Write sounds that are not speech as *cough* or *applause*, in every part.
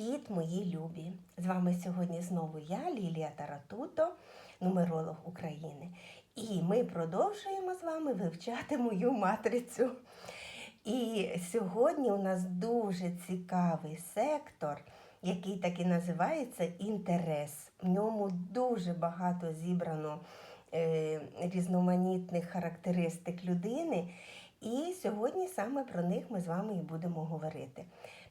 Привіт, мої любі! З вами сьогодні знову я, Лілія Таратуто, нумеролог України. І ми продовжуємо з вами вивчати мою матрицю. І сьогодні у нас дуже цікавий сектор, який так і називається інтерес. В ньому дуже багато зібрано е, різноманітних характеристик людини. І сьогодні саме про них ми з вами і будемо говорити.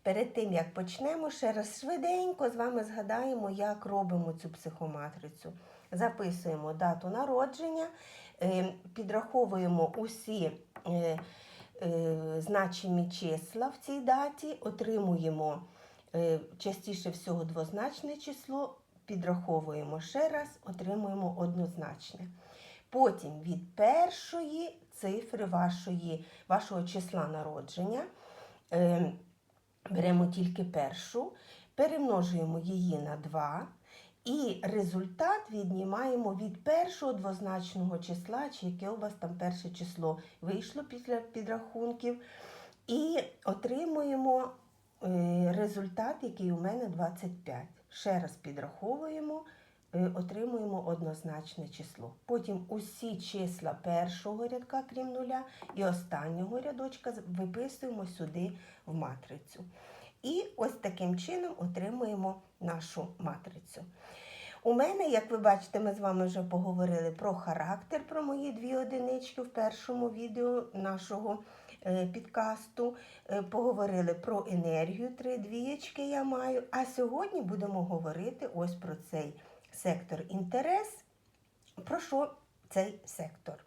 Перед тим як почнемо, ще раз швиденько з вами згадаємо, як робимо цю психоматрицю. Записуємо дату народження, е, підраховуємо усі е, е, значимі числа в цій даті, отримуємо частіше всього двозначне число, підраховуємо ще раз, отримуємо однозначне. Потім від першої цифри вашої, вашого числа народження. Беремо тільки першу, перемножуємо її на 2, і результат віднімаємо від першого двозначного числа, чи яке у вас там перше число вийшло після підрахунків. І отримуємо е, результат, який у мене 25. Ще раз підраховуємо, отримуємо однозначне число. Потім усі числа першого рядка, крім нуля, і останнього рядочка виписуємо сюди в матрицю. І ось таким чином отримуємо нашу матрицю. У мене, як ви бачите, ми з вами вже поговорили про характер, про мої дві одинички в першому відео нашого е, підкасту. Е, Поговорили про енергію, три двієчки я маю. А сьогодні будемо говорити ось про цей сектор інтерес. Про що цей сектор?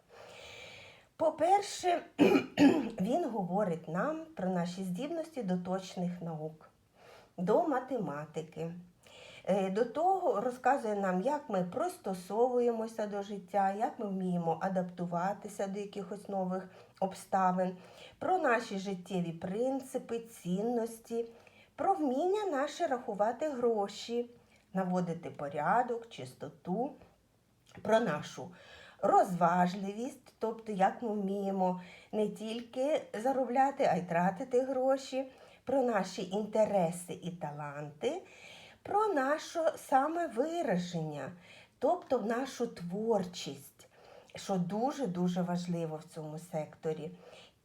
По-перше, *clears throat* він говорить нам про наші здібності до точних наук, до математики. Е, До того розказує нам, як ми пристосовуємося до життя, як ми вміємо адаптуватися до якихось нових обставин, про наші життєві принципи, цінності, про вміння наше рахувати гроші, наводити порядок, чистоту, про нашу розважливість, тобто як ми вміємо не тільки заробляти, а й тратити гроші, про наші інтереси і таланти, про наше самовираження, тобто нашу творчість, що дуже-дуже важливо в цьому секторі.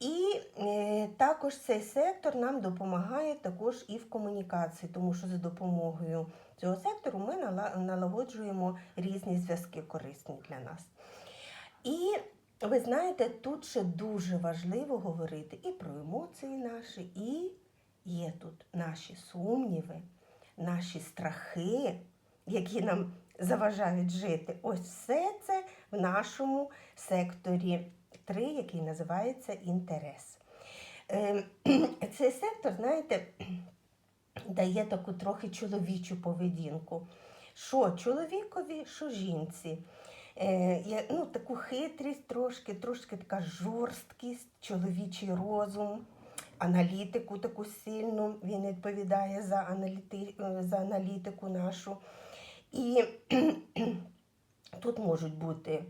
І е, також цей сектор нам допомагає також і в комунікації, тому що за допомогою цього сектору ми налагоджуємо різні зв'язки корисні для нас. І ви знаєте, тут ще дуже важливо говорити і про емоції наші, і є тут наші сумніви, наші страхи, які нам заважають жити. Ось все це в нашому секторі 3, який називається інтерес. Е, *clears throat* Цей сектор, знаєте, *clears throat* дає таку трохи чоловічу поведінку. Що чоловікові, що жінці. Е, ну, таку хитрість трошки, трошки така жорсткість, чоловічий розум, аналітику таку сильну. Він відповідає за, аналіти, е, за аналітику нашу. І *clears throat* тут можуть бути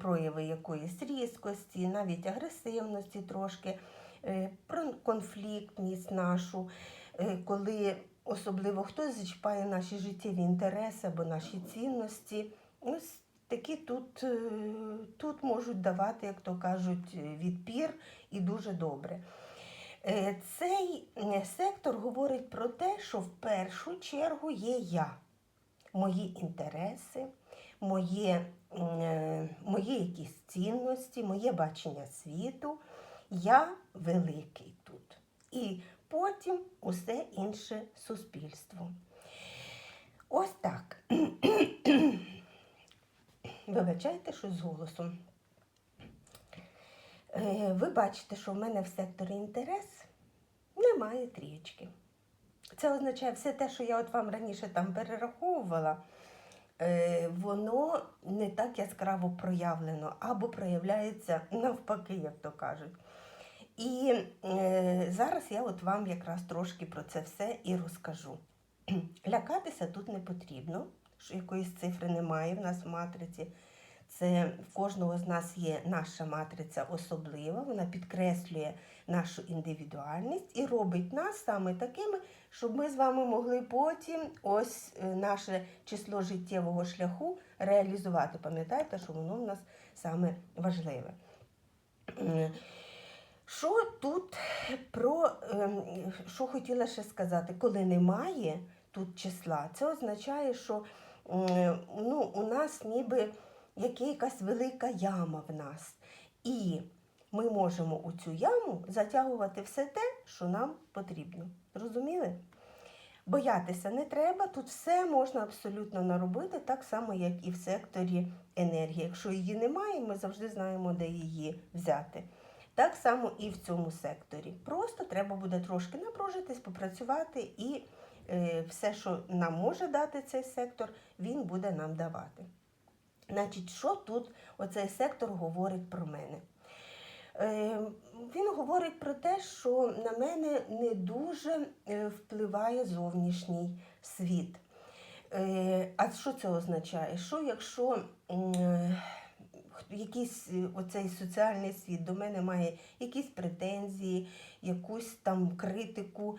прояви якоїсь різкості, навіть агресивності трошки, е, про конфліктність нашу, е, коли особливо хтось зачіпає наші життєві інтереси або наші цінності. Ось такі тут, е, тут можуть давати, як то кажуть, е, відпір і дуже добре. Е, Цей е, сектор говорить про те, що в першу чергу є я, мої інтереси, моє, е, мої якісь цінності, моє бачення світу. Я великий тут. І потім усе інше суспільство. Ось так. *clears throat* Вибачайте, що з голосом. Е, Ви бачите, що в мене в секторі інтерес немає трієчки. Це означає все те, що я от вам раніше там перераховувала, е, воно не так яскраво проявлено або проявляється навпаки, як то кажуть. І е, зараз я от вам якраз трошки про це все і розкажу. *clears throat* Лякатися тут не потрібно, що якоїсь цифри немає в нас в матриці. Це в кожного з нас є наша матриця особлива, вона підкреслює нашу індивідуальність і робить нас саме такими, щоб ми з вами могли потім ось е, наше число життєвого шляху реалізувати. Пам'ятаєте, що воно в нас саме важливе. Що тут про ем, що хотіла ще сказати, коли немає тут числа, це означає, що ну, у нас ніби як якась велика яма в нас. І ми можемо у цю яму затягувати все те, що нам потрібно. Зрозуміли? Боятися не треба, тут все можна абсолютно наробити, так само, як і в секторі енергії. Якщо її немає, ми завжди знаємо, де її взяти. Так само і в цьому секторі. Просто треба буде трошки напружитись, попрацювати, і е, все, що нам може дати цей сектор, він буде нам давати. Значить, що тут оцей сектор говорить про мене? Е, він говорить про те, що на мене не дуже е, впливає зовнішній світ. Е, а що це означає? Що якщо якийсь оцей соціальний світ до мене має якісь претензії, якусь там критику,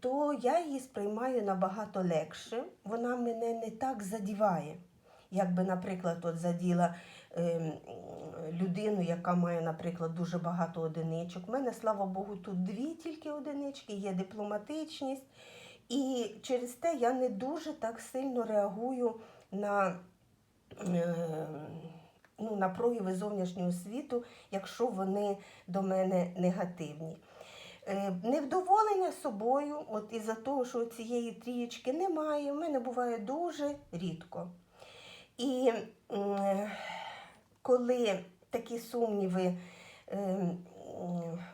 то я її сприймаю набагато легше. Вона мене не так задіває. Якби, наприклад, от заділа людину, яка має, наприклад, дуже багато одиничок. У мене, слава Богу, тут дві тільки одинички, є дипломатичність. І через те я не дуже так сильно реагую на, е, ну, на прояви зовнішнього світу, якщо вони до мене негативні. Е, Невдоволення собою, от із-за того, що цієї трієчки немає, в мене буває дуже рідко. І коли такі сумніви, е,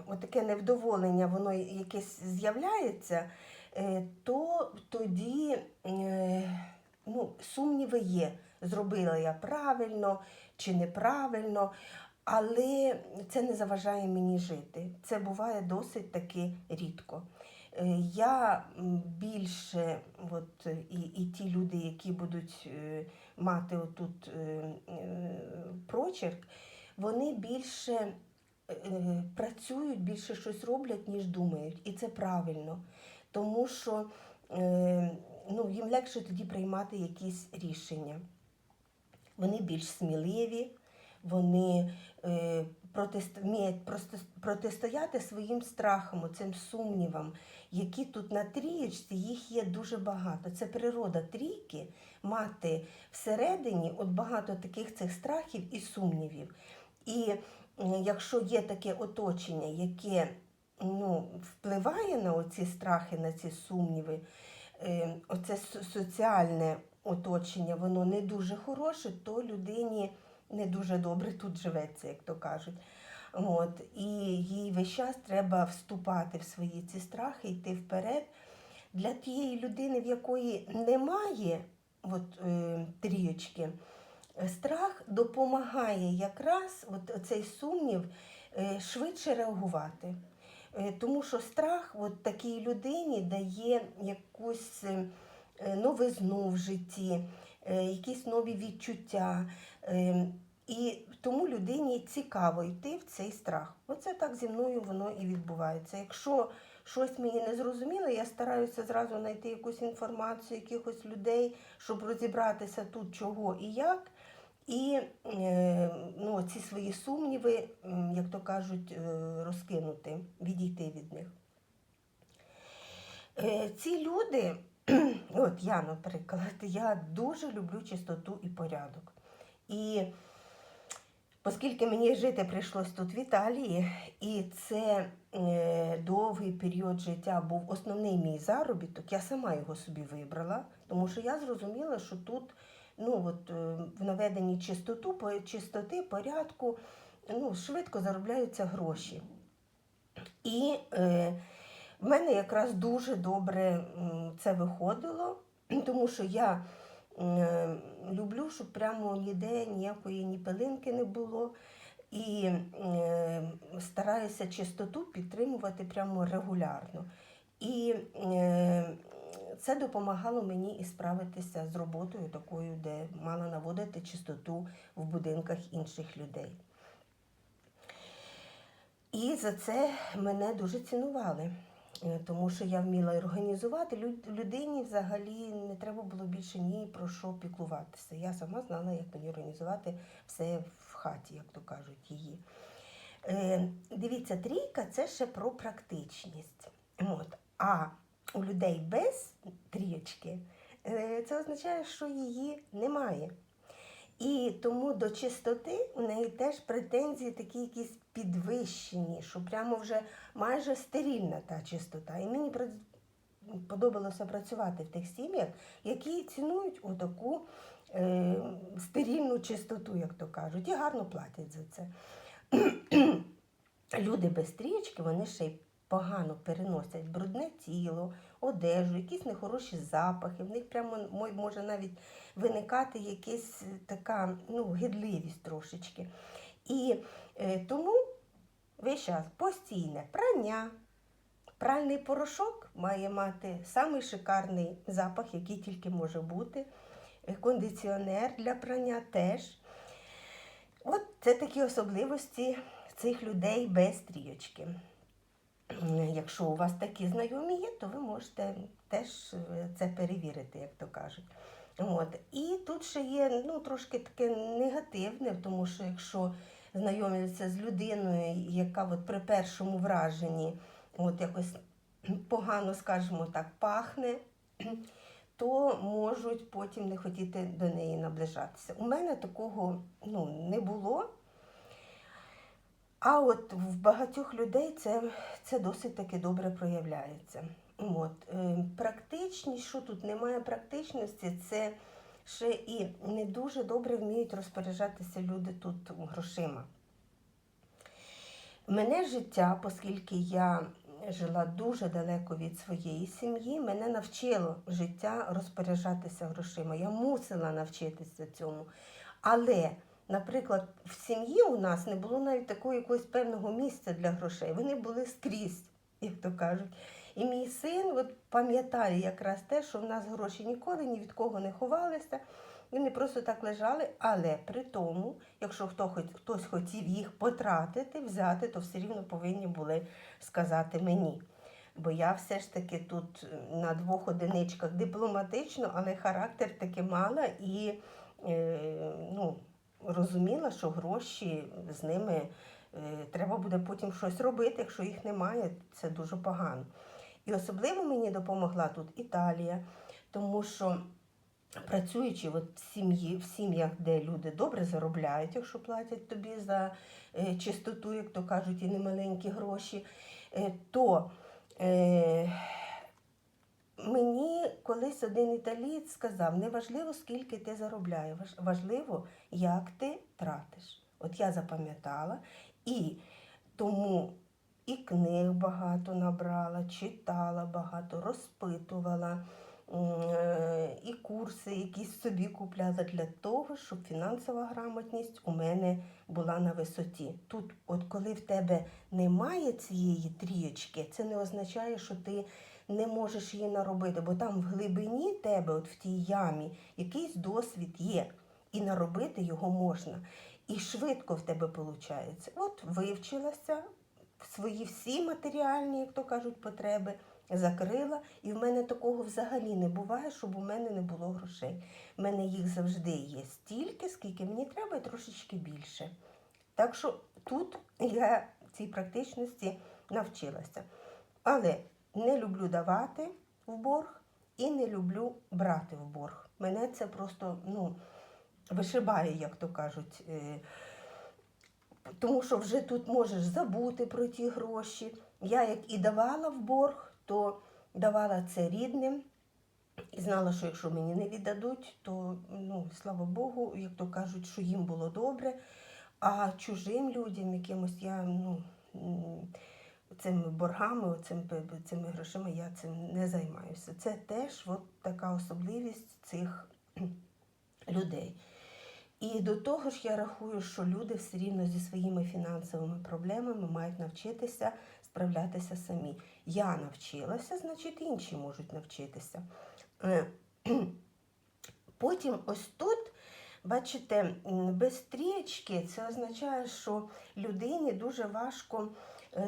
отаке невдоволення, воно якесь з'являється, е, то тоді е, ну, сумніви є. Зробила я правильно чи неправильно, але це не заважає мені жити. Це буває досить таки рідко. Е, Я більше, от, і, і ті люди, які будуть мати отут е, е, прочерк, вони більше е, працюють, більше щось роблять, ніж думають. І це правильно. Тому що ну, їм легше тоді приймати якісь рішення. Вони більш сміливі, вони вміють протистояти своїм страхам, цим сумнівам, які тут на трієчці, їх є дуже багато. Це природа трійки мати всередині от багато таких цих страхів і сумнівів. І якщо є таке оточення, яке ну, впливає на оці страхи, на ці сумніви, е, оце соціальне оточення, воно не дуже хороше, то людині не дуже добре тут живеться, як то кажуть. От, і їй весь час треба вступати в свої ці страхи, йти вперед. Для тієї людини, в якої немає от, е, трієчки, страх допомагає якраз от цей сумнів е, швидше реагувати. Е, Тому що страх от такій людині дає якусь е, новизну в житті, е, якісь нові відчуття. Е, І тому людині цікаво йти в цей страх. Оце так зі мною воно і відбувається. Якщо щось мені не зрозуміло, я стараюся зразу знайти якусь інформацію, якихось людей, щоб розібратися тут чого і як. І е, ну, ці свої сумніви, як то кажуть, е, розкинути, відійти від них. Е, ці люди, *clears throat* от я, наприклад, я дуже люблю чистоту і порядок. І оскільки мені жити прийшлось тут в Італії, і це е, довгий період життя був основний мій заробіток, я сама його собі вибрала, тому що я зрозуміла, що тут ну, от, е, в наведенні чистоту, чистоти, порядку ну, швидко заробляються гроші. І е, в мене якраз дуже добре це виходило, *clears throat* тому що я люблю, щоб прямо ніде ніякої ні пилинки не було. І е, стараюся чистоту підтримувати прямо регулярно. І е, це допомагало мені і справитися з роботою такою, де мала наводити чистоту в будинках інших людей. І за це мене дуже цінували, е, тому що я вміла організувати. Людині взагалі не треба було більше ні про що піклуватися. Я сама знала, як мені організувати все в хаті, як то кажуть, її. Е, дивіться, трійка це ще про практичність. От. А у людей без трієчки е, це означає, що її немає. І тому до чистоти у неї теж претензії такі якісь підвищені, що прямо вже майже стерильна та чистота. І мені подобалося працювати в тих сім'ях, які цінують отаку е, стерильну чистоту, як то кажуть, і гарно платять за це. *clears throat* Люди без стрічки, вони ще й погано переносять брудне тіло, одежу, якісь нехороші запахи. В них прямо може навіть виникати якась е, така ну, гидливість трошечки. І е, тому весь час постійне прання. Пральний порошок має мати самий шикарний запах, який тільки може бути. Е, Кондиціонер для прання теж. От це такі особливості цих людей без стрічки. Якщо у вас такі знайомі є, то ви можете теж е, це перевірити, як то кажуть. От. І тут ще є ну, трошки таке негативне, тому що якщо знайомляться з людиною, яка от при першому враженні от якось погано, скажімо так, пахне, то можуть потім не хотіти до неї наближатися. У мене такого ну, не було. А от в багатьох людей це, це досить таки добре проявляється. От. е, Практичність, що тут немає практичності, це ще і не дуже добре вміють розпоряджатися люди тут грошима. Мене життя, оскільки я жила дуже далеко від своєї сім'ї, мене навчило життя розпоряджатися грошима. Я мусила навчитися цьому. Але, наприклад, в сім'ї у нас не було навіть такого якогось певного місця для грошей. Вони були скрізь, як то кажуть. І мій син от, пам'ятає якраз те, що в нас гроші ніколи ні від кого не ховалися. Вони просто так лежали, але при тому, якщо хто, хтось хотів їх потратити, взяти, то все рівно повинні були сказати мені. Бо я все ж таки тут е, на двох одиничках дипломатично, але характер таки мала і е, ну, розуміла, що гроші з ними е, треба буде потім щось робити. Якщо їх немає, це дуже погано. І особливо мені допомогла тут Італія, тому що працюючи от в сім'ї, в сім'ях, де люди добре заробляють, якщо платять тобі за е, чистоту, як то кажуть, і немаленькі гроші, е, то е, мені колись один італієць сказав, не важливо, скільки ти заробляєш, важливо, як ти тратиш. От я запам'ятала і тому і книг багато набрала, читала багато, розпитувала, е, і курси якісь собі купляла для того, щоб фінансова грамотність у мене була на висоті. Тут, от коли в тебе немає цієї трієчки, це не означає, що ти не можеш її наробити, бо там в глибині тебе, от в тій ямі, якийсь досвід є, і наробити його можна. І швидко в тебе виходить. От вивчилася, свої всі матеріальні, як то кажуть, потреби закрила. І в мене такого взагалі не буває, щоб у мене не було грошей. В мене їх завжди є стільки, скільки мені треба, і трошечки більше. Так що тут я цій практичності навчилася. Але не люблю давати в борг і не люблю брати в борг. Мене це просто ну, вишибає, як то кажуть. Е, тому що вже тут можеш забути про ті гроші. Я як і давала в борг, то давала це рідним. І знала, що якщо мені не віддадуть, то ну, слава Богу, як то кажуть, що їм було добре. А чужим людям, якимось я ну, цими боргами, цим, цими грошима я цим не займаюся. Це теж от така особливість цих *clears throat* людей. І до того ж, я рахую, що люди все рівно зі своїми фінансовими проблемами мають навчитися справлятися самі. Я навчилася, значить інші можуть навчитися. Е, *clears throat* Потім ось тут, бачите, без стрічки це означає, що людині дуже важко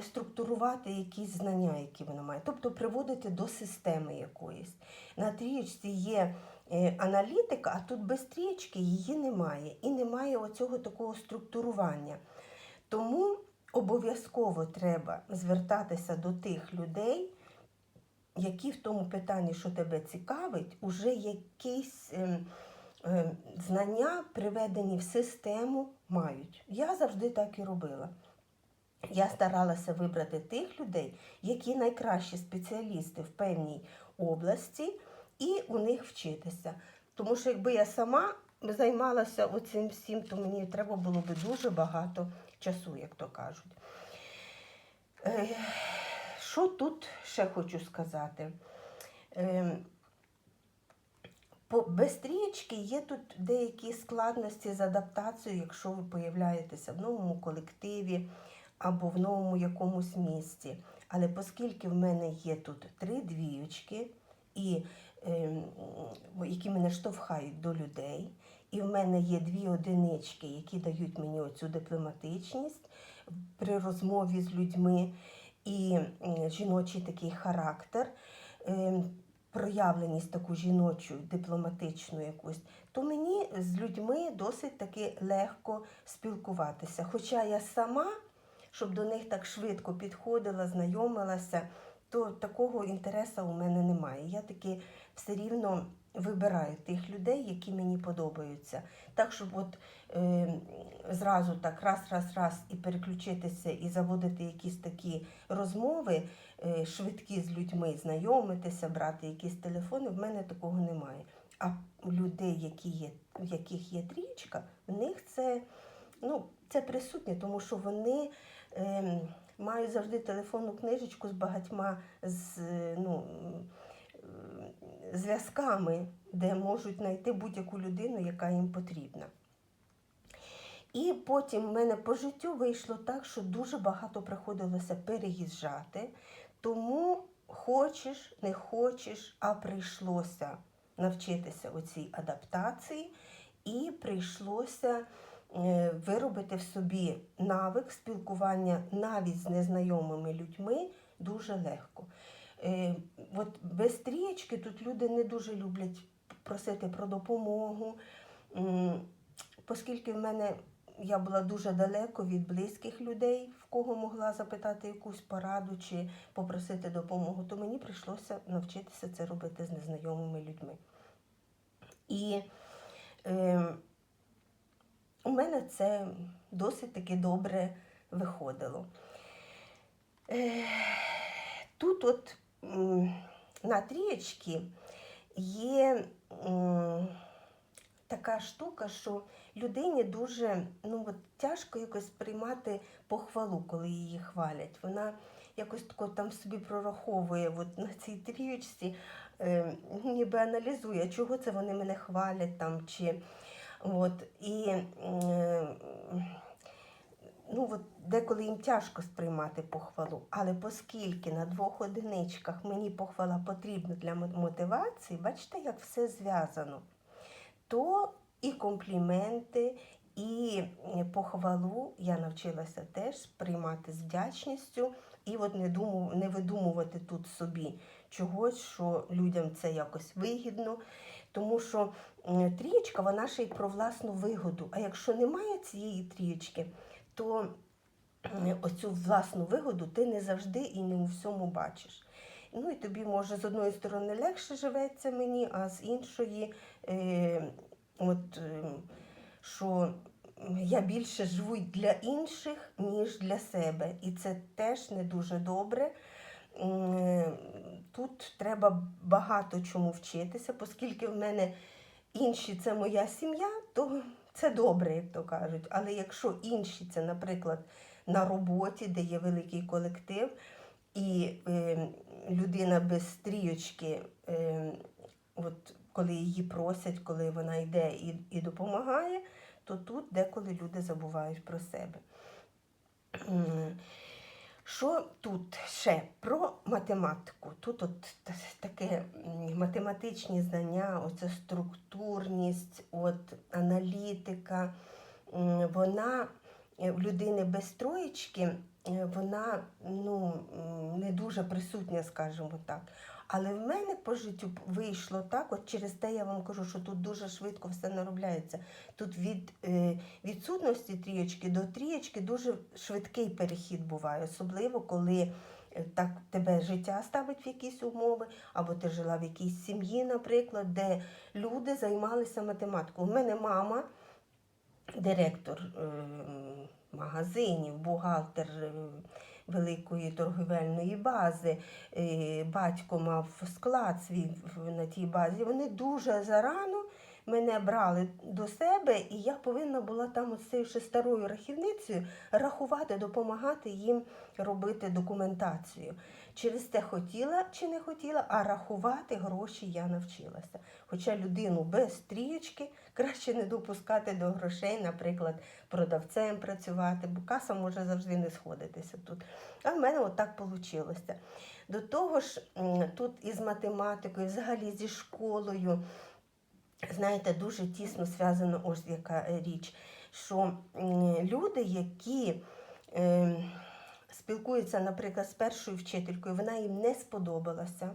структурувати якісь знання, які вона має, тобто приводити до системи якоїсь. На трієчці є е, аналітика, а тут без стрічки її немає. І немає оцього такого структурування. Тому обов'язково треба звертатися до тих людей, які в тому питанні, що тебе цікавить, уже якісь ем, ем, знання, приведені в систему, мають. Я завжди так і робила. Я старалася вибрати тих людей, які найкращі спеціалісти в певній області, і у них вчитися. Тому що якби я сама займалася оцим всім, то мені треба було би дуже багато часу, як то кажуть. Е, Що тут ще хочу сказати? Е, без стрічки є тут деякі складності з адаптацією, якщо ви появляєтеся в новому колективі або в новому якомусь місті. Але оскільки в мене є тут три двіючки, і, е, які мене штовхають до людей, і в мене є дві одинички, які дають мені оцю дипломатичність при розмові з людьми, і м, жіночий такий характер. е, Проявленість таку жіночу, дипломатичну якусь, то мені з людьми досить таки легко спілкуватися. Хоча я сама, щоб до них так швидко підходила, знайомилася, то такого інтересу у мене немає. Я таки все рівно вибираю тих людей, які мені подобаються. Так, щоб от е, зразу так раз, раз, раз і переключитися і заводити якісь такі розмови е, швидкі з людьми, знайомитися, брати якісь телефони, в мене такого немає. А у людей, які є, в яких є трічка, в них це, ну, це присутнє, тому що вони е, мають завжди телефонну книжечку з багатьма з, ну, зв'язками, де можуть знайти будь-яку людину, яка їм потрібна. І потім в мене по життю вийшло так, що дуже багато приходилося переїжджати. Тому хочеш, не хочеш, а прийшлося навчитися у цій адаптації, і прийшлося виробити в собі навик спілкування навіть з незнайомими людьми дуже легко. Е, От без трієчки тут люди не дуже люблять просити про допомогу, оскільки в мене я була дуже далеко від близьких людей, в кого могла запитати якусь пораду чи попросити допомогу, то мені прийшлося навчитися це робити з незнайомими людьми. І е, у мене це досить таки добре виходило. Е, тут от на трієчки є така штука, що людині дуже ну, от, тяжко якось приймати похвалу, коли її хвалять. Вона якось тако там собі прораховує от, на цій трієчці, е, ніби аналізує, чого це вони мене хвалять там. чи... От, і е, ну, от, деколи їм тяжко сприймати похвалу, але оскільки на двох одиничках мені похвала потрібна для мотивації, бачите, як все зв'язано, то і компліменти, і е, похвалу я навчилася теж сприймати з вдячністю і от не, думав, не видумувати тут собі чогось, що людям це якось вигідно. Тому що трієчка, вона ще й про власну вигоду. А якщо немає цієї трієчки, то оцю власну вигоду ти не завжди і не у всьому бачиш. Ну і тобі може з одної сторони легше живеться мені, а з іншої, е, от, е, що я більше живу для інших, ніж для себе. І це теж не дуже добре. М, Тут треба багато чому вчитися, оскільки в мене інші це моя сім'я, то це добре, як то кажуть. Але якщо інші це, наприклад, на роботі, де є великий колектив, і е, людина без стрічки, е, от коли її просять, коли вона йде і, і допомагає, то тут деколи люди забувають про себе. Що тут ще про математику? Тут от таке математичні знання, оця структурність, от аналітика. Вона е, в людини без троєчки, е, вона ну, не дуже присутня, скажімо так. Але в мене по життю вийшло так, от через те я вам кажу, що тут дуже швидко все наробляється. Тут від е, відсутності трієчки до трієчки дуже швидкий перехід буває, особливо коли е, так тебе життя ставить в якісь умови, або ти жила в якійсь сім'ї, наприклад, де люди займалися математикою. У мене мама директор е, магазинів, бухгалтер е, великої торговельної бази, е, батько мав склад свій на тій базі. Вони дуже зарано мене брали до себе, і я повинна була там цією ще старою рахівницею рахувати, допомагати їм робити документацію. Через це хотіла чи не хотіла, а рахувати гроші я навчилася. Хоча людину без стрічки краще не допускати до грошей, наприклад, продавцем працювати, бо каса може завжди не сходитися тут. А в мене отак вийшло. До того ж, тут із математикою, взагалі зі школою, знаєте, дуже тісно зв'язано ось яка річ, що люди, які е, спілкуються, наприклад, з першою вчителькою, вона їм не сподобалася,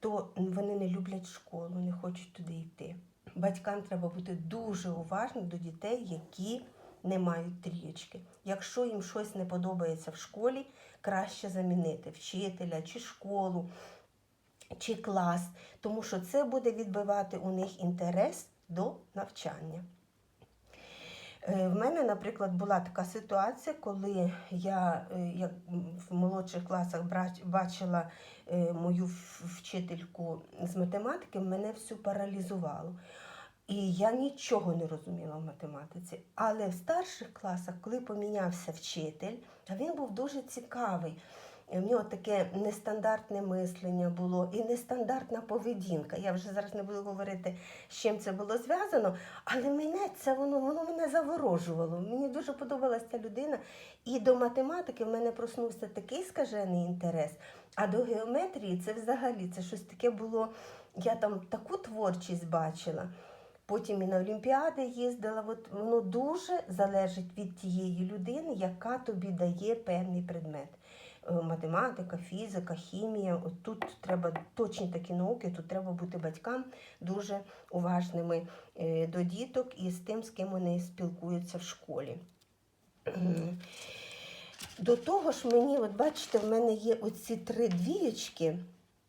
то вони не люблять школу, не хочуть туди йти. Батькам треба бути дуже уважним до дітей, які не мають трієчки. Якщо їм щось не подобається в школі, краще замінити вчителя чи школу, чи клас, тому що це буде відбивати у них інтерес до навчання. Е, В мене, наприклад, була така ситуація, коли я е, як в молодших класах бачила е, мою вчительку з математики, мене всю паралізувало. І я нічого не розуміла в математиці. Але в старших класах, коли помінявся вчитель, він був дуже цікавий. В нього таке нестандартне мислення було і нестандартна поведінка. Я вже зараз не буду говорити, з чим це було зв'язано, але мене це воно, воно мене заворожувало. Мені дуже подобалася ця людина. І до математики в мене проснувся такий скажений інтерес. А до геометрії це взагалі це щось таке було. Я там таку творчість бачила. Потім і на Олімпіади їздила. От воно дуже залежить від тієї людини, яка тобі дає певний предмет. Е, Математика, фізика, хімія. От тут треба точні такі науки, тут треба бути батькам дуже уважними е, до діток і з тим, з ким вони спілкуються в школі. До того ж, мені, от бачите, в мене є оці три двієчки,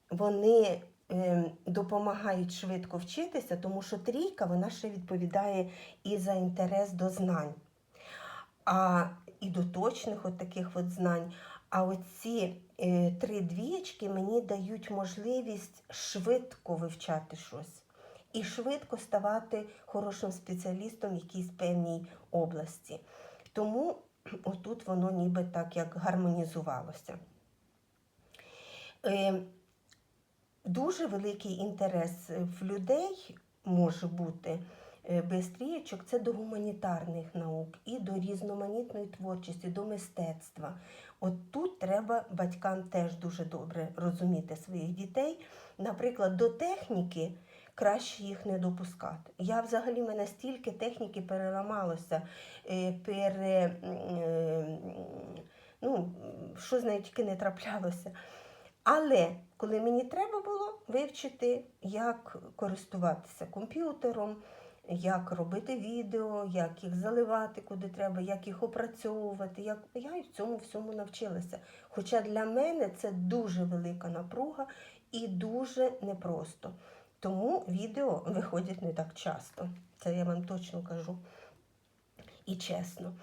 вони е, допомагають швидко вчитися, тому що трійка вона ще відповідає і за інтерес до знань, а і до точних от таких от знань. А оці е, три двієчки мені дають можливість швидко вивчати щось і швидко ставати хорошим спеціалістом в якійсь певній області. Тому отут воно ніби так як гармонізувалося. Е, Дуже великий інтерес в людей може бути без трієчок це до гуманітарних наук і до різноманітної творчості, до мистецтва. От тут треба батькам теж дуже добре розуміти своїх дітей. Наприклад, до техніки краще їх не допускати. Я взагалі мене стільки техніки переламалося, е, пере, е, ну, що з не траплялося. Але коли мені треба було вивчити, як користуватися комп'ютером, як робити відео, як їх заливати куди треба, як їх опрацьовувати, як я і в цьому всьому навчилася. Хоча для мене це дуже велика напруга і дуже непросто. Тому відео виходять не так часто. Це я вам точно кажу. І чесно.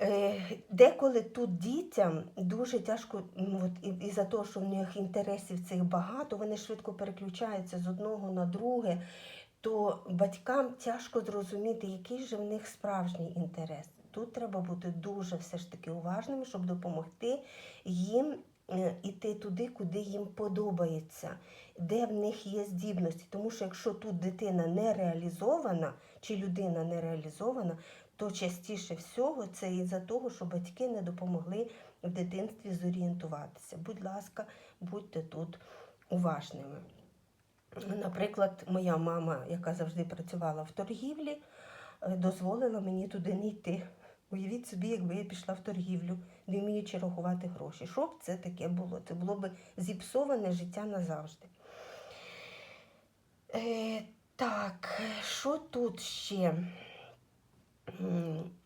Е, Деколи тут дітям дуже тяжко, ну, от, і, і за те, що в них інтересів цих багато, вони швидко переключаються з одного на друге, то батькам тяжко зрозуміти, який же в них справжній інтерес. Тут треба бути дуже все ж таки уважними, щоб допомогти їм е, іти туди, куди їм подобається, де в них є здібності. Тому що якщо тут дитина не реалізована чи людина не реалізована, то частіше всього це із-за того, що батьки не допомогли в дитинстві зорієнтуватися. Будь ласка, будьте тут уважними. Наприклад, моя мама, яка завжди працювала в торгівлі, е, дозволила мені туди не йти. Уявіть собі, якби я пішла в торгівлю, не вміючи рахувати гроші. Що б це таке було? Це було б зіпсоване життя назавжди. Е, так, що тут ще?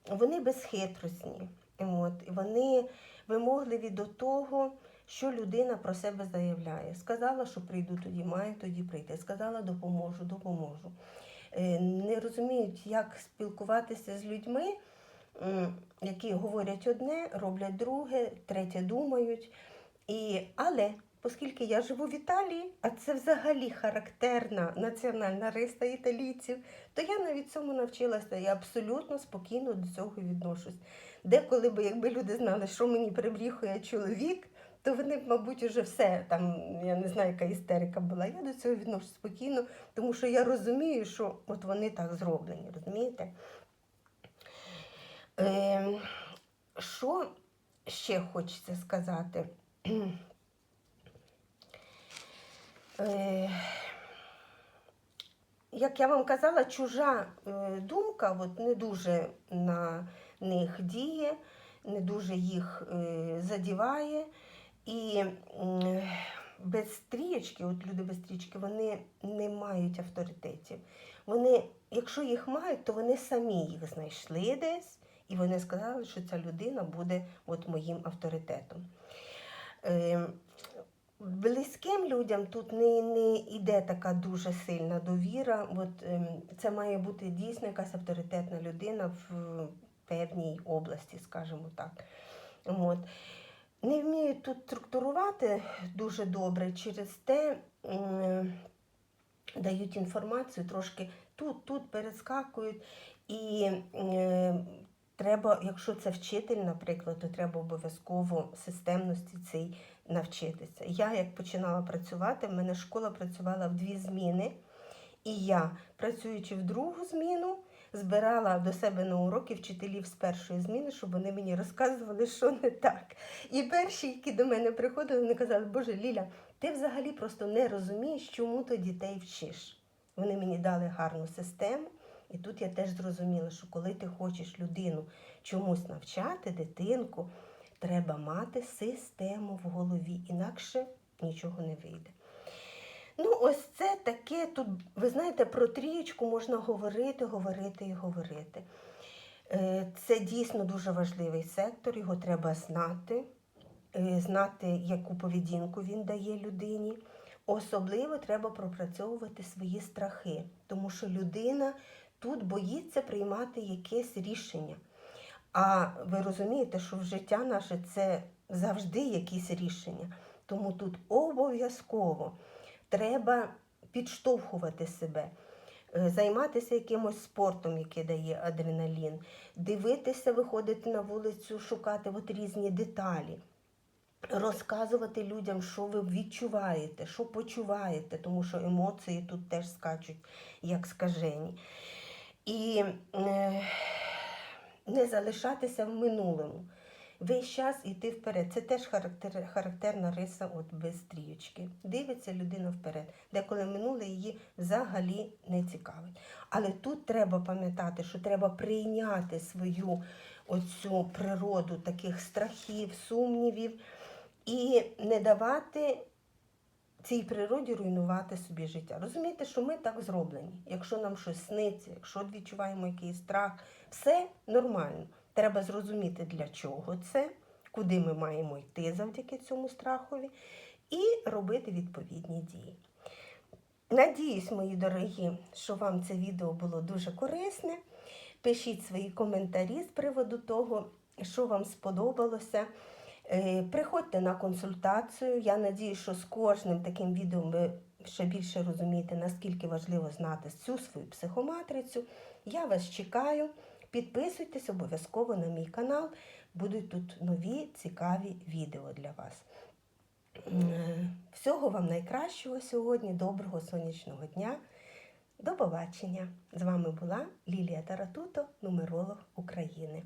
Вони безхитросні. От, вони вимогливі до того, що людина про себе заявляє. Сказала, що прийду тоді, маю тоді прийти. Сказала, допоможу, допоможу. Е, Не розуміють, як спілкуватися з людьми, які говорять одне, роблять друге, третє думають. І, але оскільки я живу в Італії, а це взагалі характерна національна риса італійців, то я навіть цьому навчилася і абсолютно спокійно до цього відношусь. Деколи би, якби люди знали, що мені прибріхує чоловік, то вони мабуть, уже все там, я не знаю, яка істерика була. Я до цього відношусь спокійно, тому що я розумію, що от вони так зроблені, розумієте? Е, що ще хочеться сказати? Е, як я вам казала, чужа е, думка от не дуже на них діє, не дуже їх е, задіває. І без стрічки, от люди без стрічки, вони не мають авторитетів. Вони, якщо їх мають, то вони самі їх знайшли десь, і вони сказали, що ця людина буде от моїм авторитетом. Е, Близьким людям тут не, не йде така дуже сильна довіра. От, ем, це має бути дійсно якась авторитетна людина в певній області, скажімо так. От. Не вміють тут структурувати дуже добре, через те дають інформацію трошки тут, тут перескакують. І е, треба, якщо це вчитель, наприклад, то треба обов'язково системності цій навчитися. Я як починала працювати, в мене школа працювала в дві зміни, і я, працюючи в другу зміну, збирала до себе на уроки вчителів з першої зміни, щоб вони мені розказували, що не так. І перші, які до мене приходили, вони казали, Боже, Ліля, ти взагалі просто не розумієш, чому ти дітей вчиш. Вони мені дали гарну систему. І тут я теж зрозуміла, що коли ти хочеш людину чомусь навчати, дитинку, треба мати систему в голові, інакше нічого не вийде. Ну, ось це таке тут, ви знаєте, про трієчку можна говорити, говорити і говорити. Е, Це дійсно дуже важливий сектор, його треба знати, е, знати, яку поведінку він дає людині. Особливо треба пропрацьовувати свої страхи, тому що людина тут боїться приймати якесь рішення. А ви розумієте, що в життя наше це завжди якісь рішення. Тому тут обов'язково треба підштовхувати себе, е, займатися якимось спортом, який дає адреналін, дивитися, виходити на вулицю, шукати от різні деталі. Розказувати людям, що ви відчуваєте, що почуваєте, тому що емоції тут теж скачуть, як скажені. І е, не залишатися в минулому. Весь час йти вперед. Це теж характер, характерна риса от без стрічки. Дивиться людина вперед, деколи минуле її взагалі не цікавить. Але тут треба пам'ятати, що треба прийняти свою оцю природу таких страхів, сумнівів і не давати цій природі руйнувати собі життя. Розумієте, що ми так зроблені. Якщо нам щось сниться, якщо відчуваємо якийсь страх, все нормально. Треба зрозуміти, для чого це, куди ми маємо йти завдяки цьому страхові, і робити відповідні дії. Надіюсь, мої дорогі, що вам це відео було дуже корисне. Пишіть свої коментарі з приводу того, що вам сподобалося. Е, Приходьте на консультацію. Я надію, що з кожним таким відео ви ще більше розумієте, наскільки важливо знати цю свою психоматрицю. Я вас чекаю. Підписуйтесь обов'язково на мій канал. Будуть тут нові цікаві відео для вас. Е, Всього вам найкращого сьогодні, доброго сонячного дня. До побачення! З вами була Лілія Таратуто, нумеролог України.